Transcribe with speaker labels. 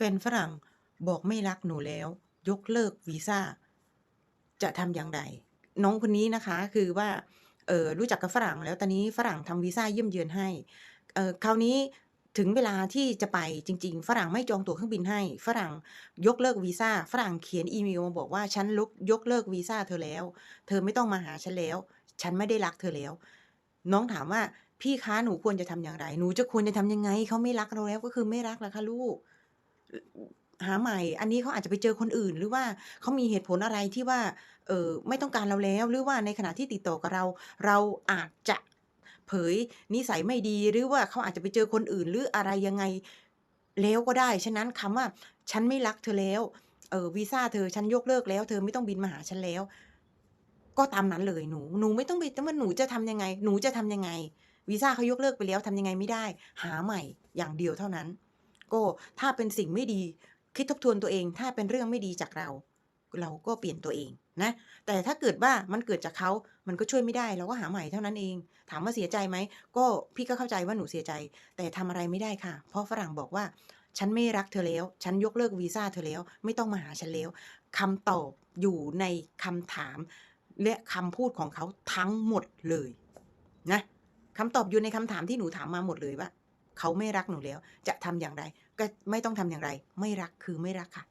Speaker 1: แฟนฝรั่งบอกไม่รักหนูแล้ว ยกเลิกวีซ่า จะทำอย่างไร น้องคนนี้นะคะคือว่าเออรู้จักกับฝรั่งแล้วตอนนี้ฝรั่งทำวีซ่าเยี่ยมเยือนให้เออคราวนี้ถึงเวลาที่จะไปจริง ๆ ฝรั่งไม่จองตั๋วเครื่องบินให้ ฝรั่งยกเลิกวีซ่าฝรั่งเขียนอีเมลมาบอกว่า"ฉันลุกยกเลิกวีซ่าเธอแล้ว เธอไม่ต้องมาหาฉันแล้ว ฉันไม่ได้รักเธอแล้ว"น้องถามว่า"พี่คะหนูควรจะทำอย่างไร?หนูจะควรจะทำยังไง?เขาไม่รักเราแล้วก็คือไม่รักแล่ะค่ะลูก หาใหม่"อันนี้เขาอาจจะไปเจอคนอื่น หรือว่าเขามีเหตุผลอะไรที่ว่าเออไม่ต้องการเราแล้ว หรือว่าในขณะที่ติดต่อกับเรา เราอาจจะเผยนิสัยไม่ดี หรือว่าเขาอาจจะไปเจอคนอื่น หรืออะไรยังไงแล้วก็ได้ ฉะนั้นคำว่า"ฉันไม่รักเธอแล้ว เออวีซ่าเธอฉันยกเลิกแล้ว เธอไม่ต้องบินมาหาฉันแล้ว"ก็ตามนั้นเลยหนู หนูไม่ต้องไปแต่ว่าหนูจะทำยังไง หนูจะทำยังไง วีซ่าเขายกเลิกไปแล้วทำยังไงไม่ได้ หาใหม่อย่างเดียวเท่านั้น ก็ถ้าเป็นสิ่งไม่ดี คิดทบทวนตัวเอง ถ้าเป็นเรื่องไม่ดีจากเรา เราก็เปลี่ยนตัวเองนะ แต่ถ้าเกิดว่ามันเกิดจากเขามันก็ช่วยไม่ได้ เราก็หาใหม่เท่านั้นเอง ถามว่าเสียใจไหม ก็พี่ก็เข้าใจว่าหนูเสียใจ แต่ทำอะไรไม่ได้ค่ะ เพราะฝรั่งบอกว่า"ฉันไม่รักเธอแล้ว ฉันยกเลิกวีซ่าเธอแล้ว ไม่ต้องมาหาฉันแล้ว"คำตอบอยู่ในคำถามและคำพูดของเขาทั้งหมดเลยนะคำตอบอยู่ในคำถามที่หนูถามมาหมดเลยว่า เขาไม่รักหนูแล้ว จะทำอย่างไร ก็ไม่ต้องทำอย่างไร ไม่รักคือไม่รักค่ะ